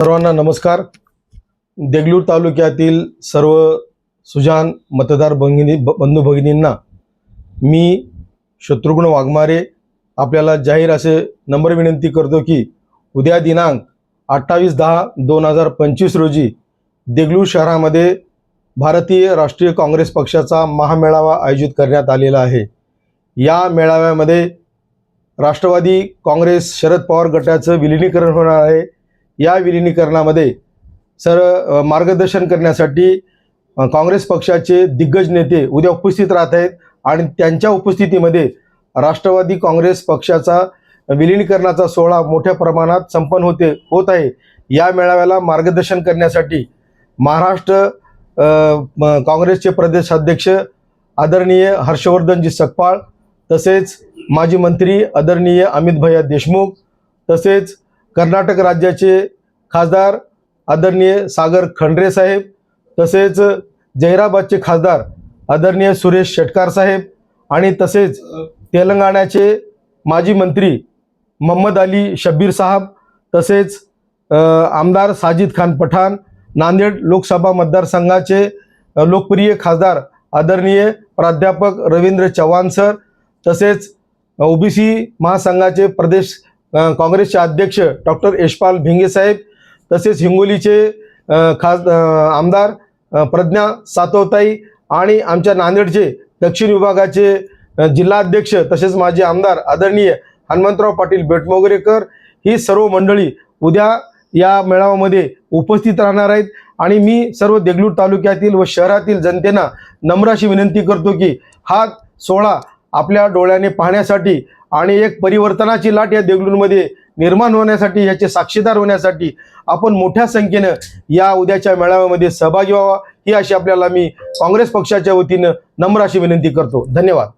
सर्वांना नमस्कार. देगलूर तालुक्यातील सर्व सुजान मतदार भगिनी बंधू भगिनींना मी शत्रुघ्न वाघमारे आपल्याला जाहीर असे नम्र विनंती करतो की उद्या दिनांक अठ्ठावीस दहा दोन हजार पंचवीस रोजी देगलूर शहरामध्ये भारतीय राष्ट्रीय काँग्रेस पक्षाचा महामेळावा आयोजित करण्यात आलेला आहे. या मेळाव्यामध्ये राष्ट्रवादी काँग्रेस शरद पवार गटाचं विलिनीकरण होणार आहे. या विलिनीकरणामध्ये सर मार्गदर्शन करण्यासाठी काँग्रेस पक्षाचे दिग्गज नेते उद्या उपस्थित राहत आहेत आणि त्यांच्या उपस्थितीमध्ये राष्ट्रवादी काँग्रेस पक्षाचा विलिनीकरणाचा सोहळा मोठ्या प्रमाणात संपन्न होते होत आहे. या मेळाव्याला मार्गदर्शन करण्यासाठी महाराष्ट्र काँग्रेसचे प्रदेशाध्यक्ष आदरणीय हर्षवर्धनजी सकपाळ तसेच माजी मंत्री आदरणीय अमित भैया देशमुख तसेच कर्नाटक राज्याचे खासदार आदरणीय सागर खंडरे साहेब तसेच जहिराबादचे खासदार आदरणीय सुरेश शेटकार साहेब आणि तसेच तेलंगणाचे माजी मंत्री मोहम्मद अली शब्बीर साहब तसेच आमदार साजिद खान पठाण नांदेड लोकसभा मतदारसंघाचे लोकप्रिय खासदार आदरणीय प्राध्यापक रवींद्र चव्हाण सर तसेच ओबीसी महासंघाचे प्रदेश काँग्रेसचे अध्यक्ष डॉक्टर यशपाल भिंगे साहेब तसेच हिंगोलीचे खास आमदार प्रज्ञा सातवताई आणि आमच्या नांदेडचे दक्षिण विभागाचे जिल्हाध्यक्ष तसेच माजी आमदार आदरणीय हनुमंतराव पाटील बेटमोगरेकर ही सर्व मंडळी उद्या या मेळाव्यामध्ये उपस्थित राहणार आहेत. आणि मी सर्व देगलूर तालुक्यातील व शहरातील जनतेना नम्र अशी विनंती करतो की हा सोहळा आपल्या डोळ्याने पाहण्यासाठी आणि एक परिवर्तनाची लाट या देगलूरमध्ये निर्माण होण्यासाठी याचे साक्षीदार होण्यासाठी आपण मोठ्या संख्येनं या उद्याच्या मेळाव्यामध्ये सहभागी व्हावा. ही अशी आपल्याला मी काँग्रेस पक्षाच्या वतीनं नम्र अशी विनंती करतो. धन्यवाद.